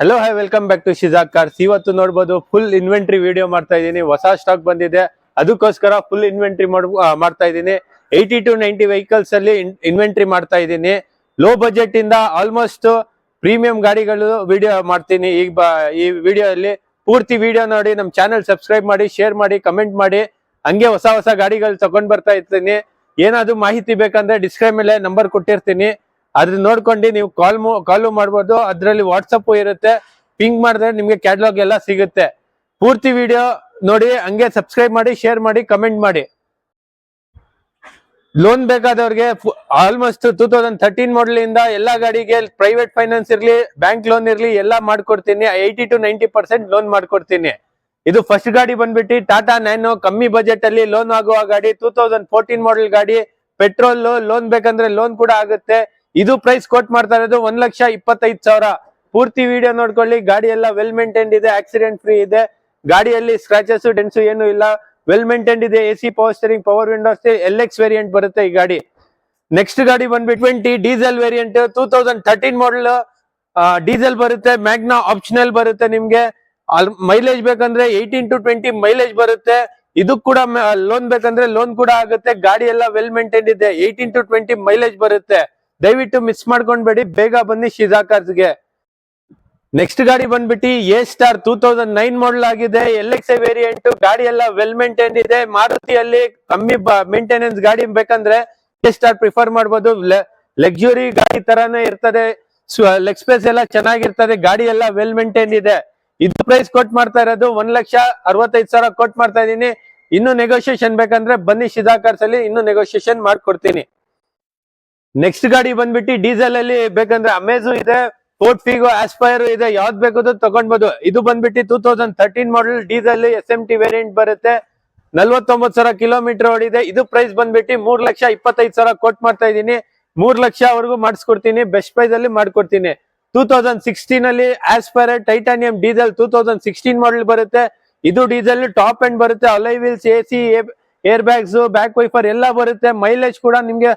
Hello hi welcome back to Shijak cars ಇವತ್ತು ನೋಡ್ಬೋದು full inventory video ಮಾಡ್ತಾ ಇದ್ದೀನಿ. ಹೊಸ ಸ್ಟಾಕ್ ಬಂದಿದೆ. ಅದಕ್ಕೋಸ್ಕರ ಫುಲ್ ಇನ್ವೆಂಟ್ರಿ ಮಾಡ್ತಾ ಇದ್ದೀನಿ. ಏಯ್ಟಿ ಟು ನೈಂಟಿ ವೆಹಿಕಲ್ಸ್ ಅಲ್ಲಿ ಇನ್ವೆಂಟ್ರಿ ಮಾಡ್ತಾ ಇದ್ದೀನಿ. ಲೋ ಬಜೆಟ್ ಇಂದ ಆಲ್ಮೋಸ್ಟ್ ಪ್ರೀಮಿಯಂ ಗಾಡಿಗಳು ವಿಡಿಯೋ ಮಾಡ್ತೀನಿ. ಈಗ ಈ ವಿಡಿಯೋ ಅಲ್ಲಿ ಪೂರ್ತಿ ವಿಡಿಯೋ ನೋಡಿ ನಮ್ಮ ಚಾನೆಲ್ ಸಬ್ಸ್ಕ್ರೈಬ್ ಮಾಡಿ ಶೇರ್ ಮಾಡಿ ಕಮೆಂಟ್ ಮಾಡಿ, ಹಂಗೆ ಹೊಸ ಹೊಸ ಗಾಡಿಗಳು ತಗೊಂಡ್ ಬರ್ತಾ ಇರ್ತೀನಿ. ಏನಾದ್ರು ಮಾಹಿತಿ ಬೇಕಂದ್ರೆ ಡಿಸ್ಕ್ರೈಬ್ ಮೇಲೆ ನಂಬರ್ ಕೊಟ್ಟಿರ್ತೀನಿ. ಅದ್ರ ನೋಡ್ಕೊಂಡು ನೀವು ಕಾಲ್ ಕಾಲು ಮಾಡ್ಬೋದು. ಅದ್ರಲ್ಲಿ ವಾಟ್ಸಪ್ ಇರುತ್ತೆ. ಪಿಂಗ್ ಮಾಡಿದ್ರೆ ನಿಮ್ಗೆ ಕ್ಯಾಟ್ಲಾಗ್ ಎಲ್ಲ ಸಿಗುತ್ತೆ. ಪೂರ್ತಿ ವಿಡಿಯೋ ನೋಡಿ, ಹಂಗೆ ಸಬ್ಸ್ಕ್ರೈಬ್ ಮಾಡಿ ಶೇರ್ ಮಾಡಿ ಕಮೆಂಟ್ ಮಾಡಿ. Loan ಬೇಕಾದವ್ರಿಗೆ almost two thousand thirteen model ಇಂದ ಎಲ್ಲಾ ಗಾಡಿಗೆ ಪ್ರೈವೇಟ್ ಫೈನಾನ್ಸ್ ಇರ್ಲಿ ಬ್ಯಾಂಕ್ ಲೋನ್ ಇರ್ಲಿ, ಎಲ್ಲಾ ಮಾಡ್ಕೊಡ್ತೀನಿ. Eighty to ninety percent loan ಮಾಡ್ಕೊಡ್ತೀನಿ. ಇದು ಫಸ್ಟ್ ಗಾಡಿ ಬಂದ್ಬಿಟ್ಟು ಟಾಟಾ ನ್ಯಾನೋ ಕಮ್ಮಿ ಬಜೆಟ್ ಅಲ್ಲಿ ಲೋನ್ ಆಗುವ ಗಾಡಿ ಟೂ ತೌಸಂಡ್ ಫೋರ್ಟೀನ್ ಮಾಡಲ್ ಗಾಡಿ ಪೆಟ್ರೋಲ್ ಲೋನ್ ಬೇಕಂದ್ರೆ ಲೋನ್ ಕೂಡ ಆಗುತ್ತೆ. ಇದು ಪ್ರೈಸ್ ಕೋಟ್ ಮಾಡ್ತಾ ಇರೋದು ಒಂದ್ ಲಕ್ಷ ಇಪ್ಪತ್ತೈದು ಸಾವಿರ. ಪೂರ್ತಿ ವಿಡಿಯೋ ನೋಡ್ಕೊಳ್ಳಿ. ಗಾಡಿ ಎಲ್ಲ ವೆಲ್ ಮೇಂಟೈನ್ಡ್ ಇದೆ ಆಕ್ಸಿಡೆಂಟ್ ಫ್ರೀ ಇದೆ. ಗಾಡಿಯಲ್ಲಿ ಸ್ಕ್ರಾಚಸ್ ಡೆನ್ಸು ಏನು ಇಲ್ಲ. ವೆಲ್ ಮೇಂಟೈನ್ ಇದೆ A C power steering power windows L X variant ಬರುತ್ತೆ ಈ ಗಾಡಿ. ನೆಕ್ಸ್ಟ್ ಗಾಡಿ ಬಂದ್ಬಿಟ್ಟು twenty diesel variant two thousand thirteen model diesel ಬರುತ್ತೆ ಮ್ಯಾಗ್ನಾ ಆಪ್ಷನಲ್ ಬರುತ್ತೆ ನಿಮ್ಗೆ. ಮೈಲೇಜ್ ಬೇಕಂದ್ರೆ ಏಯ್ಟೀನ್ ಟು ಟ್ವೆಂಟಿ ಮೈಲೇಜ್ ಬರುತ್ತೆ. ಇದು ಕೂಡ ಲೋನ್ ಬೇಕಂದ್ರೆ ಲೋನ್ ಕೂಡ ಆಗುತ್ತೆ. ಗಾಡಿ ಎಲ್ಲ ವೆಲ್ ಮೇಂಟೈನ್ ಇದೆ ಏಯ್ಟೀನ್ ಟು ಟ್ವೆಂಟಿ ಮೈಲೇಜ್ ಬರುತ್ತೆ. ದಯವಿಟ್ಟು ಮಿಸ್ ಮಾಡ್ಕೊಂಡ್ಬೇಡಿ. ಬೇಗ ಬನ್ನಿ ಶಿಜಾಕರ್ಸ್ಗೆ. ನೆಕ್ಸ್ಟ್ ಗಾಡಿ ಬಂದ್ಬಿಟ್ಟು A star two thousand nine model ಆಗಿದೆ. ಎಲ್ ಎಕ್ಸ್ ವೇರಿಯಂಟ್ ಗಾಡಿ ಎಲ್ಲ ವೆಲ್ ಮೇಂಟೈನ್ ಇದೆ. ಮಾರುತಿಯಲ್ಲಿ ಕಮ್ಮಿ ಮೇಂಟೆನೆನ್ಸ್ ಗಾಡಿ ಬೇಕಂದ್ರೆ ಎ ಸ್ಟಾರ್ ಪ್ರಿಫರ್ ಮಾಡ್ಬೋದು. ಲಕ್ಸುರಿ ಗಾಡಿ ತರಾನೇ ಇರ್ತದೆ. ಲೆಗ್ ಸ್ಪೇಸ್ ಎಲ್ಲ ಚೆನ್ನಾಗಿರ್ತದೆ. ಗಾಡಿ ಎಲ್ಲ ವೆಲ್ ಮೇಂಟೈನ್ ಇದೆ. ಇದು ಪ್ರೈಸ್ ಕೊಟ್ ಮಾಡ್ತಾ ಇರೋದು ಒಂದ್ ಲಕ್ಷ ಅರವತ್ತೈದು ಸಾವಿರ ಕೊಟ್ ಮಾಡ್ತಾ ಇದೀನಿ ಇನ್ನು ನೆಗೋಷಿಯೇಷನ್ ಬೇಕಂದ್ರೆ ಬನ್ನಿ ಶಿದಾಕರ್ಸ್ ಅಲ್ಲಿ ಇನ್ನು ನೆಗೋಷಿಯೇಷನ್ ಮಾಡ್ಕೊಡ್ತೀನಿ. ನೆಕ್ಸ್ಟ್ ಗಾಡಿ ಬಂದ್ಬಿಟ್ಟು ಡೀಸೆಲ್ ಅಲ್ಲಿ ಬೇಕಂದ್ರೆ ಅಮೇಜು ಇದೆ ಫೋರ್ಟ್ ಫಿಗೋ ಆಸ್ಪೈರ್ ಇದೆ, ಯಾವ್ದು ಬೇಕು ತಗೊಂಡ್ಬೋದು. ಇದು ಬಂದ್ಬಿಟ್ಟು two thousand thirteen model diesel S M T variant ಬರುತ್ತೆ. ನಲ್ವತ್ತೊಂಬತ್ತು ಸಾವಿರ ಕಿಲೋಮೀಟರ್ ಓಡಿದೆ. ಇದು ಪ್ರೈಸ್ ಬಂದ್ಬಿಟ್ಟು ಮೂರ್ ಲಕ್ಷ ಇಪ್ಪತ್ತೈದು ಸಾವಿರ ಕೊಟ್ ಮಾಡ್ತಾ ಇದ್ದೀನಿ. ಮೂರ್ ಲಕ್ಷವರೆಗೂ ಮಾಡಿಸ್ಕೊಡ್ತೀನಿ ಬೆಸ್ಟ್ ಪ್ರೈಸ್ ಅಲ್ಲಿ ಮಾಡ್ಕೊಡ್ತೀನಿ. ಟೂ ತೌಸಂಡ್ ಸಿಕ್ಸ್ಟೀನ್ ಅಲ್ಲಿ Aspire Titanium diesel two thousand sixteen model ಬರುತ್ತೆ. ಇದು ಡೀಸೆಲ್ ಟಾಪ್ ಎಂಡ್ ಬರುತ್ತೆ. Alloy wheels A C air bags back wiper ಎಲ್ಲ ಬರುತ್ತೆ. ಮೈಲೇಜ್ ಕೂಡ ನಿಮ್ಗೆ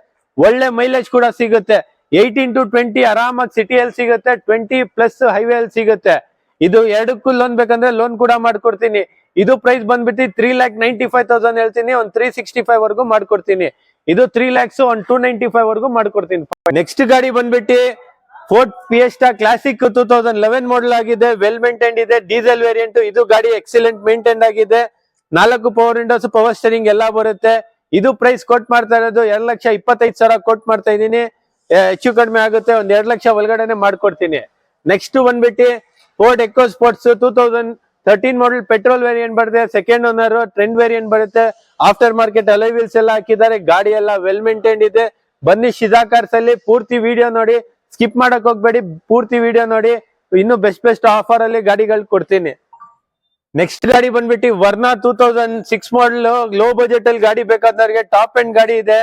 ಒಳ್ಳೆ ಮೈಲೇಜ್ ಕೂಡ ಸಿಗುತ್ತೆ. ಏಯ್ಟೀನ್ ಟು ಟ್ವೆಂಟಿ ಆರಾಮಾಗಿ ಸಿಟಿಯಲ್ಲಿ ಸಿಗುತ್ತೆ ಟ್ವೆಂಟಿ ಪ್ಲಸ್ ಹೈವೇ ಅಲ್ಲಿ ಸಿಗುತ್ತೆ. ಇದು ಎರಡಕ್ಕೂ ಲೋನ್ ಬೇಕಂದ್ರೆ ಲೋನ್ ಕೂಡ ಮಾಡ್ಕೊಡ್ತೀನಿ. ಇದು ಪ್ರೈಸ್ ಬಂದ್ಬಿಟ್ಟು three lakh ninety five thousand ಹೇಳ್ತೀನಿ, ಒಂದ್ ತ್ರೀ ಸಿಕ್ಸ್ಟಿ ಫೈವ್ ವರ್ಗೂ ಮಾಡ್ಕೊಡ್ತೀನಿ. ಇದು ತ್ರೀ ಲ್ಯಾಕ್ಸ್ ಒಂದು ಟೂ ನೈಂಟಿ ಫೈವ್ ವರ್ಗೂ ಮಾಡ್ಕೊಡ್ತೀನಿ. ನೆಕ್ಸ್ಟ್ ಗಾಡಿ ಬಂದ್ಬಿಟ್ಟು Ford Fiesta Classic two thousand eleven model ಆಗಿದೆ ವೆಲ್ ಮೇಂಟೈನ್ ಇದೆ ಡೀಸೆಲ್ ವೇರಿಯಂಟ್ ಇದು ಗಾಡಿ ಎಕ್ಸಲೆಂಟ್ ಮೇಂಟೈನ್ ಆಗಿದೆ. ನಾಲ್ಕು ಪವರ್ ವಿಂಡೋಸ್ ಪವರ್ ಸ್ಟೇರಿಂಗ್ ಎಲ್ಲ ಬರುತ್ತೆ. ಇದು ಪ್ರೈಸ್ ಕೊಟ್ ಮಾಡ್ತಾ ಇರೋದು ಎರಡ್ ಲಕ್ಷ ಇಪ್ಪತ್ತೈದು ಸಾವಿರ ಕೊಟ್ ಮಾಡ್ತಾ ಇದ್ದೀನಿ. ಹೆಚ್ಚು ಕಡಿಮೆ ಆಗುತ್ತೆ, ಒಂದ್ ಎರಡ್ ಲಕ್ಷ ಒಳಗಡೆನೆ ಮಾಡ್ಕೊಡ್ತೀನಿ. ನೆಕ್ಸ್ಟ್ ಬಂದ್ಬಿಟ್ಟು Ford Eco Sports two thousand thirteen model petrol variant ಬರುತ್ತೆ ಸೆಕೆಂಡ್ ಓನರ್ ಟ್ರೆಂಡ್ ವೇರಿಯಂಟ್ ಬರುತ್ತೆ. ಆಫ್ಟರ್ ಮಾರ್ಕೆಟ್ ಅಲೈ ವೀಲ್ಸ್ ಎಲ್ಲ ಹಾಕಿದ್ದಾರೆ, ಗಾಡಿ ಎಲ್ಲ ವೆಲ್ ಮೇಂಟೈನ್ ಇದೆ. ಬನ್ನಿ ಶಿಜಾ ಕಾರ್ಸ್ ಅಲ್ಲಿ, ಪೂರ್ತಿ ವಿಡಿಯೋ ನೋಡಿ. ಸ್ಕಿಪ್ ಮಾಡಕ್ ಹೋಗ್ಬೇಡಿ, ಪೂರ್ತಿ ವಿಡಿಯೋ ನೋಡಿ. ಇನ್ನು ಬೆಸ್ಟ್ ಬೆಸ್ಟ್ ಆಫರ್ ಅಲ್ಲಿ ಗಾಡಿಗಳು ಕೊಡ್ತೀನಿ. ನೆಕ್ಸ್ಟ್ ಗಾಡಿ ಬಂದ್ಬಿಟ್ಟು Verna two thousand six model low budget ಅಲ್ಲಿ ಗಾಡಿ ಬೇಕಾದವ್ರಿಗೆ ಟಾಪ್ ಎಂಡ್ ಗಾಡಿ ಇದೆ.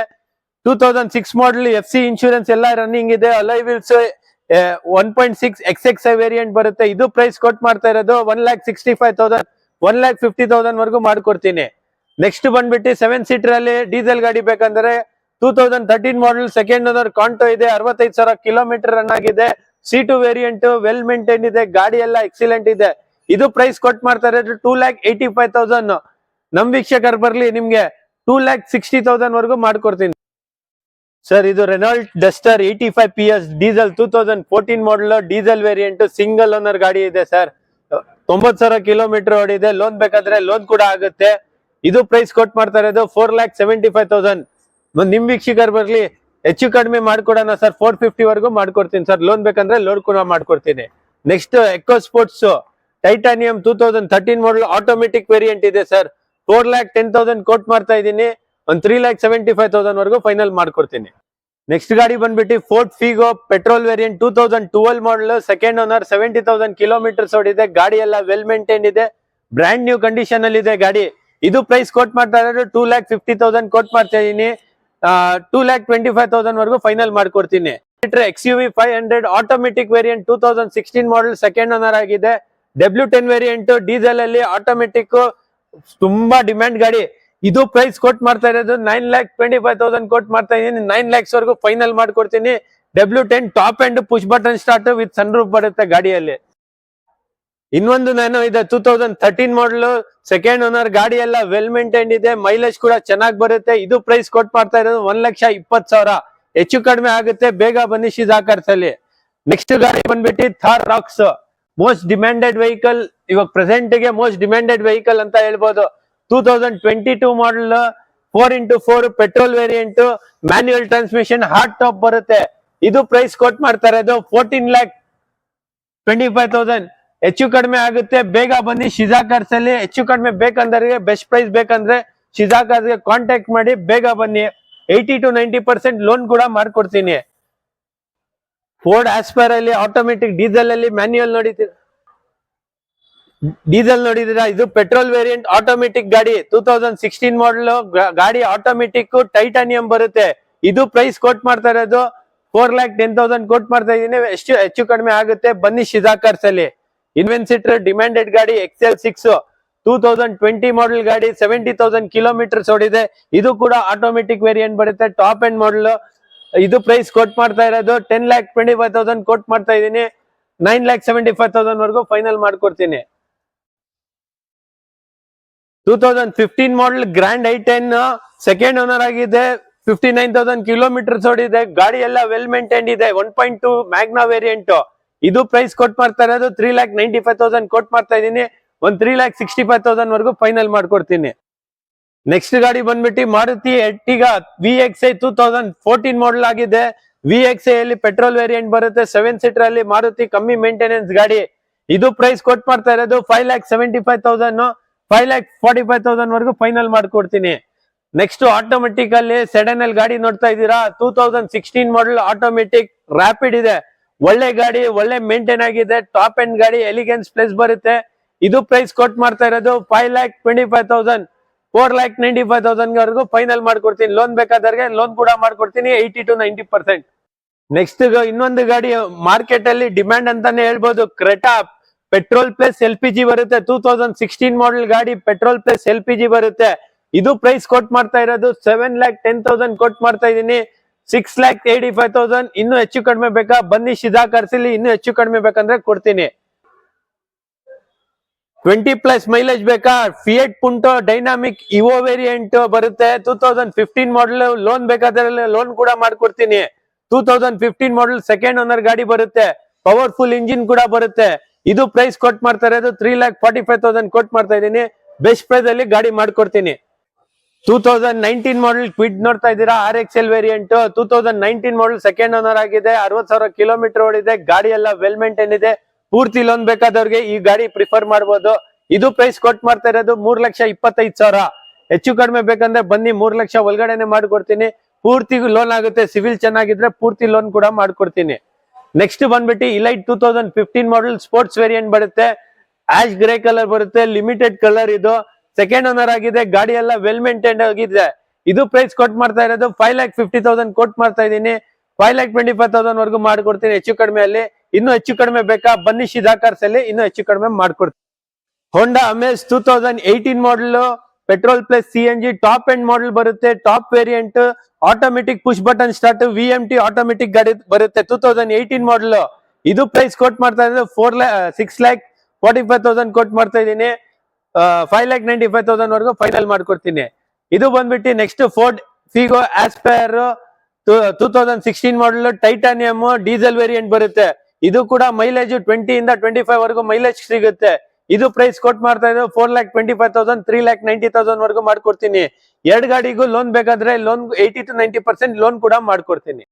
Two thousand six model F C insurance ಎಲ್ಲ ರನ್ನಿಂಗ್ ಇದೆ. Alloy wheels one point six X X I variant ಬರುತ್ತೆ. ಇದು ಪ್ರೈಸ್ ಕೊಟ್ ಮಾಡ್ತಾ ಇರೋದು one lakh sixty five thousand one lakh fifty thousand ವರ್ಗು ಮಾಡ್ಕೊಡ್ತೀನಿ. ನೆಕ್ಸ್ಟ್ ಬಂದ್ಬಿಟ್ಟು ಸೆವೆನ್ ಸೀಟರ್ ಅಲ್ಲಿ ಡೀಸೆಲ್ ಗಾಡಿ ಬೇಕಂದ್ರೆ two thousand thirteen model second owner Quanto ಇದೆ. ಅರವತ್ತೈದು ಸಾವಿರ ಕಿಲೋಮೀಟರ್ ರನ್ ಆಗಿದೆ. C two variant well maintain ಇದೆ. ಗಾಡಿ ಎಲ್ಲ ಎಕ್ಸಿಲೆಂಟ್ ಇದೆ. ಇದು ಪ್ರೈಸ್ ಕೊಟ್ ಮಾಡ್ತಾ ಇರೋದು two lakh eighty five thousand ನಮ್ ವೀಕ್ಷಕರು ಬರ್ಲಿ, ನಿಮ್ಗೆ ಟೂ ಲ್ಯಾಕ್ ಸಿಕ್ಸ್ಟಿ ತೌಸಂಡ್ ವರ್ಗು ಮಾಡ್ಕೊಡ್ತೀನಿ. ಸರ್ ಇದು Renault Duster eighty five P S diesel two thousand fourteen model diesel variant single owner ಗಾಡಿ ಇದೆ ಸರ್ ತೊಂಬತ್ ಸಾವಿರ ಕಿಲೋಮೀಟರ್ ಓಡಿದೆ ಲೋನ್ ಬೇಕಾದ್ರೆ ಲೋನ್ ಕೂಡ ಆಗುತ್ತೆ. ಇದು ಪ್ರೈಸ್ ಕೊಟ್ ಮಾಡ್ತಾ ಇರೋದು four lakh seventy five thousand ನಿಮ್ ವೀಕ್ಷಕರು ಬರ್ಲಿ, ಹೆಚ್ಚು ಕಡಿಮೆ ಮಾಡ್ಕೊಡೋಣ ಸರ್ ಫೋರ್ ಫಿಫ್ಟಿ ವರ್ಗು ಮಾಡ್ಕೊಡ್ತೀನಿ ಸರ್ ಲೋನ್ ಬೇಕಂದ್ರೆ ಲೋನ್ ಕೂಡ ಮಾಡ್ಕೊಡ್ತೀನಿ. Next Eco Sports Titanium two thousand thirteen model automatic variant ಇದೆ sir four lakh ten thousand quote ಮಾಡ್ತಾ ಇದ್ದೀನಿ. ಒಂದು three lakh seventy five thousand ವರ್ಗು ಫೈನಲ್ ಮಾಡ್ಕೊಡ್ತೀನಿ. ನೆಕ್ಸ್ಟ್ ಗಾಡಿ ಬಂದ್ಬಿಟ್ಟು Ford Figo petrol variant two thousand twelve model second owner seventy thousand kilometres ಓಡಿದೆ. ಗಾಡಿ ಎಲ್ಲ ವೆಲ್ ಮೇಂಟೈನ್ ಇದೆ. ಬ್ರ್ಯಾಂಡ್ ನ್ಯೂ ಕಂಡೀಷನ್ ಅಲ್ಲಿ ಇದೆ ಗಾಡಿ. ಇದು ಪ್ರೈಸ್ ಕೋಟ್ ಮಾಡ್ತಾ ಇರೋದು two lakh fifty thousand quote ಮಾಡ್ತಾ ಇದೀನಿ two lakh twenty five thousand ವರ್ಗು ಫೈನಲ್ ಮಾಡ್ಕೊಡ್ತೀನಿ. X U V five hundred automatic variant two thousand sixteen model second owner ಆಗಿದೆ. ಡಬ್ಲ್ಯೂ ಟೆನ್ ವೇರಿಯಂಟ್ ಡೀಸೆಲ್ ಅಲ್ಲಿ ಆಟೋಮೆಟಿಕ್ ತುಂಬಾ demand ಗಾಡಿ. ಇದು ಪ್ರೈಸ್ ಕೊಟ್ ಮಾಡ್ತಾ ಇರೋದು nine lakh twenty five thousand quote ಮಾಡ್ತಾ ಇದೀನಿ. ನೈನ್ ಲ್ಯಾಕ್ಸ್ ವರೆಗೂ ಫೈನಲ್ ಮಾಡ್ಕೊಡ್ತೀನಿ. W ten top end push button start with sunroof ಬರುತ್ತೆ ಗಾಡಿಯಲ್ಲಿ. ಇನ್ನೊಂದು ನಾನು ಇದೆ two thousand thirteen model second owner ಗಾಡಿ ಎಲ್ಲ ವೆಲ್ ಮೇಂಟೈನ್ ಇದೆ. ಮೈಲೇಜ್ ಕೂಡ ಚೆನ್ನಾಗಿ ಬರುತ್ತೆ. ಇದು ಪ್ರೈಸ್ ಕೊಟ್ ಮಾಡ್ತಾ ಇರೋದು ಒಂದ್ ಲಕ್ಷ ಇಪ್ಪತ್ ಸಾವಿರ. ಹೆಚ್ಚು ಕಡಿಮೆ ಆಗುತ್ತೆ. ಬೇಗ ಬನ್ನಿ ಶಿಜಾಕರ್ಸಲ್ಲಿ ನೆಕ್ಸ್ಟ್ ಗಾಡಿ ಬಂದ್ಬಿಟ್ಟು Thar Roxx most demanded vehicle ಇವಾಗ ಪ್ರೆಸೆಂಟ್ಗೆ ಮೋಸ್ಟ್ ಡಿಮ್ಯಾಂಡೆಡ್ ವೆಹಿಕಲ್ ಅಂತ ಹೇಳ್ಬೋದು. Two thousand twenty two model four into four petrol variant manual transmission hard top ಬರುತ್ತೆ. ಇದು ಪ್ರೈಸ್ ಕೊಟ್ ಮಾಡ್ತಾರೆ ಅದು fourteen lakh twenty five thousand ಹೆಚ್ಚು ಕಡಿಮೆ ಆಗುತ್ತೆ. ಬೇಗ ಬನ್ನಿ ಶಿಜಾಕರ್ಸ್ ಅಲ್ಲಿ. ಹೆಚ್ಚು ಕಡಿಮೆ ಬೇಕಂದ್ರೆ ಬೆಸ್ಟ್ ಪ್ರೈಸ್ ಬೇಕಂದ್ರೆ ಶಿಜಾಕರ್ಸ್ಗೆ ಕಾಂಟ್ಯಾಕ್ಟ್ ಮಾಡಿ ಬೇಗ ಬನ್ನಿ. Eighty to ninety percent loan ಕೂಡ ಮಾಡ್ಕೊಡ್ತೀನಿ. ಫೋರ್ಡ್ ಆಸ್ಪೈರ್ ಅಲ್ಲಿ ಆಟೋಮೆಟಿಕ್ ಡೀಸೆಲ್ ಅಲ್ಲಿ ಮ್ಯಾನ್ಯುಯಲ್ ನೋಡಿದ್ದೀರ? ಡೀಸೆಲ್ ನೋಡಿದಿರಾ ಇದು ಪೆಟ್ರೋಲ್ ವೇರಿಯಂಟ್ ಆಟೋಮೆಟಿಕ್ ಗಾಡಿ. ಟೂ ತೌಸಂಡ್ ಸಿಕ್ಸ್ಟೀನ್ ಮಾಡಲ್ ಗಾಡಿ ಆಟೋಮೆಟಿಕ್ ಟೈಟಾನಿಯಂ ಬರುತ್ತೆ. ಇದು ಪ್ರೈಸ್ ಕೋಟ್ ಮಾಡ್ತಾ ಇರೋದು. Four lakh ten thousand quote ಮಾಡ್ತಾ ಇದ್ದೀನಿ. ಎಷ್ಟು ಹೆಚ್ಚು ಕಡಿಮೆ ಆಗುತ್ತೆ ಬನ್ನಿ ಶಿಜಾಕರ್ಸ್ ಅಲ್ಲಿ. ಇನ್ವೆನ್ಸಿಟರ್ ಡಿಮ್ಯಾಂಡೆಡ್ ಗಾಡಿ XL six two thousand twenty model ಗಾಡಿ ಸೆವೆಂಟಿ ತೌಸಂಡ್ ಕಿಲೋಮೀಟರ್ಸ್ ಓಡಿದೆ. ಇದು ಕೂಡ ಆಟೋಮೆಟಿಕ್ ವೇರಿಯಂಟ್ ಬರುತ್ತೆ. ಟಾಪ್ ಎಂಡ್ ಮಾಡಲ್ ಇದು ಪ್ರೈಸ್ ಕೋಟ್ ಮಾಡ್ತಾ ಇರೋದು. Ten lakh twenty five thousand quote ಮಾಡ್ತಾ ಇದ್ದೀನಿ. Nine lakh seventy five thousand ವರೆಗೂ ಫೈನಲ್ ಮಾಡ್ಕೊಡ್ತೀನಿ. Two thousand fifteen model grand I ten second owner ಆಗಿದೆ. ಫಿಫ್ಟಿ ನೈನ್ ತೌಸಂಡ್ ಕಿಲೋಮೀಟರ್ ಓಡಿದೆ. ಗಾಡಿ ಎಲ್ಲ ವೆಲ್ ಮೇಂಟೈನ್ ಇದೆ. One point two Magna variant ಇದು ಪ್ರೈಸ್ ಕೊಟ್ ಮಾಡ್ತಾ ಇರೋದು. Three lakh ninety five thousand quote ಮಾಡ್ತಾ ಇದ್ದೀನಿ. ಒಂದ್ three lakh sixty five thousand ವರೆಗೂ ಫೈನಲ್ ಮಾಡ್ಕೊಡ್ತೀನಿ. ನೆಕ್ಸ್ಟ್ ಗಾಡಿ ಬಂದ್ಬಿಟ್ಟು Maruti Ertiga V X I two thousand fourteen model ಆಗಿದೆ. ವಿ ಎಕ್ಸ್ ಅಲ್ಲಿ ಪೆಟ್ರೋಲ್ ವೇರಿಯಂಟ್ ಬರುತ್ತೆ. ಸೆವೆನ್ ಸೀಟರ್ ಅಲ್ಲಿ ಮಾರುತಿ ಕಮ್ಮಿ ಮೇಂಟೆನೆನ್ಸ್ ಗಾಡಿ. ಇದು ಪ್ರೈಸ್ ಕೊಟ್ ಮಾಡ್ತಾ ಇರೋದು five lakh seventy five thousand five lakh forty five thousand ವರೆಗೂ ಫೈನಲ್ ಮಾಡ್ಕೊಡ್ತೀನಿ. ನೆಕ್ಸ್ಟ್ ಆಟೋಮೆಟಿಕ್ ಅಲ್ಲಿ ಸೆಡನ್ ಅಲ್ಲಿ ಗಾಡಿ ನೋಡ್ತಾ ಇದ್ದೀರಾ? Two thousand sixteen model automatic Rapid ಇದೆ. ಒಳ್ಳೆ ಗಾಡಿ, ಒಳ್ಳೆ ಮೇಂಟೈನ್ ಆಗಿದೆ. ಟಾಪ್ ಎಂಡ್ ಗಾಡಿ ಎಲಿಗೆನ್ಸ್ ಪ್ಲೇಸ್ ಬರುತ್ತೆ. ಇದು ಪ್ರೈಸ್ ಕೊಟ್ ಮಾಡ್ತಾ ಇರೋದು five lakh twenty five thousand four lakh ninety five thousand ವರೆಗೂ ಫೈನಲ್ ಮಾಡ್ಕೊಡ್ತೀನಿ. ಲೋನ್ ಬೇಕಾದವ್ರಿಗೆ ಲೋನ್ ಕೂಡ ಮಾಡ್ಕೊಡ್ತೀನಿ. Eighty to ninety percent next ಇನ್ನೊಂದು ಗಾಡಿ ಮಾರ್ಕೆಟ್ ಅಲ್ಲಿ ಡಿಮ್ಯಾಂಡ್ ಅಂತಾನೆ ಹೇಳ್ಬೋದು. Creta petrol plus L P G ಬರುತ್ತೆ. ಟೂ ತೌಸಂಡ್ ಸಿಕ್ಸ್ಟೀನ್ ಮಾಡಲ್ ಗಾಡಿ petrol plus L P G ಬರುತ್ತೆ. ಇದು ಪ್ರೈಸ್ ಕೊಟ್ ಮಾಡ್ತಾ ಇರೋದು. Seven lac ten thousand quote ಮಾಡ್ತಾ ಇದೀನಿ six lakh eighty five thousand ಇನ್ನೂ ಹೆಚ್ಚು ಕಡಿಮೆ ಬೇಕಾ? ಬನ್ನಿ ಶಿದಾ ಕರ್ಸಿಲಿ ಇನ್ನೂ ಹೆಚ್ಚು ಕಡಿಮೆ ಬೇಕಂದ್ರೆ ಕೊಡ್ತೀನಿ. ಟ್ವೆಂಟಿ ಪ್ಲಸ್ ಮೈಲೇಜ್ ಬೇಕಾ? Fiat Punto dynamic Evo variant ಬರುತ್ತೆ. Two thousand fifteen model loan ಬೇಕಾದ್ರೆ ಲೋನ್ ಕೂಡ ಮಾಡ್ಕೊಡ್ತೀನಿ. Two thousand fifteen model second owner ಗಾಡಿ ಬರುತ್ತೆ. ಪವರ್ಫುಲ್ ಇಂಜಿನ್ ಕೂಡ ಬರುತ್ತೆ. ಇದು ಪ್ರೈಸ್ ಕೊಟ್ ಮಾಡ್ತಾರೆ ಅದು three lakh forty five thousand quote ಮಾಡ್ತಾ ಇದ್ದೀನಿ. ಬೆಸ್ಟ್ ಪ್ರೈಸ್ ಅಲ್ಲಿ ಗಾಡಿ ಮಾಡ್ಕೊಡ್ತೀನಿ. Two thousand nineteen model Kwid ನೋಡ್ತಾ ಇದ್ದೀರಾ? R X L variant two thousand nineteen model second owner ಆಗಿದೆ. ಅರವತ್ ಸಾವಿರ ಕಿಲೋಮೀಟರ್ ಓಡಿದೆ. ಗಾಡಿ ಎಲ್ಲ ವೆಲ್ ಮೇಂಟೈನ್ ಇದೆ. ಪೂರ್ತಿ ಲೋನ್ ಬೇಕಾದವ್ರಿಗೆ ಈ ಗಾಡಿ ಪ್ರಿಫರ್ ಮಾಡಬಹುದು ಇದು ಪ್ರೈಸ್ ಕೊಟ್ ಮಾಡ್ತಾ ಇರೋದು ಮೂರ್ ಲಕ್ಷ ಇಪ್ಪತ್ತೈದು ಸಾವಿರ. ಹೆಚ್ಚು ಕಡಿಮೆ ಬೇಕಂದ್ರೆ ಬನ್ನಿ ಮೂರ್ ಲಕ್ಷ ಒಳಗಡೆನೆ ಮಾಡ್ಕೊಡ್ತೀನಿ. ಪೂರ್ತಿ ಲೋನ್ ಆಗುತ್ತೆ, ಸಿವಿಲ್ ಚೆನ್ನಾಗಿದ್ರೆ ಪೂರ್ತಿ ಲೋನ್ ಕೂಡ ಮಾಡ್ಕೊಡ್ತೀನಿ. ನೆಕ್ಸ್ಟ್ ಬಂದ್ಬಿಟ್ಟು Elite two thousand fifteen model sports variant ಬರುತ್ತೆ. ಆಶ್ ಗ್ರೇ ಕಲರ್ ಬರುತ್ತೆ ಲಿಮಿಟೆಡ್ ಕಲರ್ ಇದು. ಸೆಕೆಂಡ್ ಓನರ್ ಆಗಿದೆ, ಗಾಡಿ ಎಲ್ಲ ವೆಲ್ ಮೇಂಟೈನ್ ಆಗಿದೆ. ಇದು ಪ್ರೈಸ್ ಕೊಟ್ ಮಾಡ್ತಾ ಇರೋದು five lac fifty thousand quote ಮಾಡ್ತಾ ಇದ್ದೀನಿ. Five lakh twenty five thousand ವರೆಗೂ ಮಾಡಿಕೊಡ್ತೀನಿ, ಹೆಚ್ಚು ಕಡಿಮೆ ಅಲ್ಲಿ. ಇನ್ನೂ ಹೆಚ್ಚು ಕಡಿಮೆ ಬೇಕಾ? ಬನ್ನಿ ಶಿದಾಕರ್ಸ್ ಅಲ್ಲಿ ಇನ್ನೂ ಹೆಚ್ಚು ಕಡಿಮೆ ಮಾಡ್ಕೊಡ್ತೀನಿ. Honda Amaze two thousand eighteen model petrol plus C N G top end model ಬರುತ್ತೆ top variant automatic push button start V M T automatic ಗಾಡಿ ಬರುತ್ತೆ ಟೂ ತೌಸಂಡ್ ಏಯ್ಟೀನ್ ಮಾಡಲ್ ಇದು ಪ್ರೈಸ್ ಕೊಟ್ ಮಾಡ್ತಾ ಇದ್ರೆ four lakh six lakh forty five thousand quote ಮಾಡ್ತಾ ಇದ್ದೀನಿ. Five lakh ninety five thousand ವರೆಗೂ final ಮಾಡ್ಕೊಡ್ತೀನಿ. ಇದು ಬಂದ್ಬಿಟ್ಟು next Ford Figo Aspire two thousand sixteen model titanium diesel variant ಬರುತ್ತೆ. ಇದು ಕೂಡ ಮೈಲೇಜ್ ಟ್ವೆಂಟಿ ಇಂದ ಟ್ವೆಂಟಿ ಫೈವ್ ವರೆಗೂ ಮೈಲೇಜ್ ಸಿಗುತ್ತೆ. ಇದು ಪ್ರೈಸ್ ಕೊಟ್ ಮಾಡ್ತಾ ಇದ್ದು four lakh twenty five thousand three lakh ninety thousand ವರೆಗೂ ಮಾಡ್ಕೊಡ್ತೀನಿ. ಎರಡ್ ಗಾಡಿಗೂ ಲೋನ್ ಬೇಕಾದ್ರೆ loan eighty to ninety percent loan ಕೂಡ ಮಾಡ್ಕೊಡ್ತೀನಿ.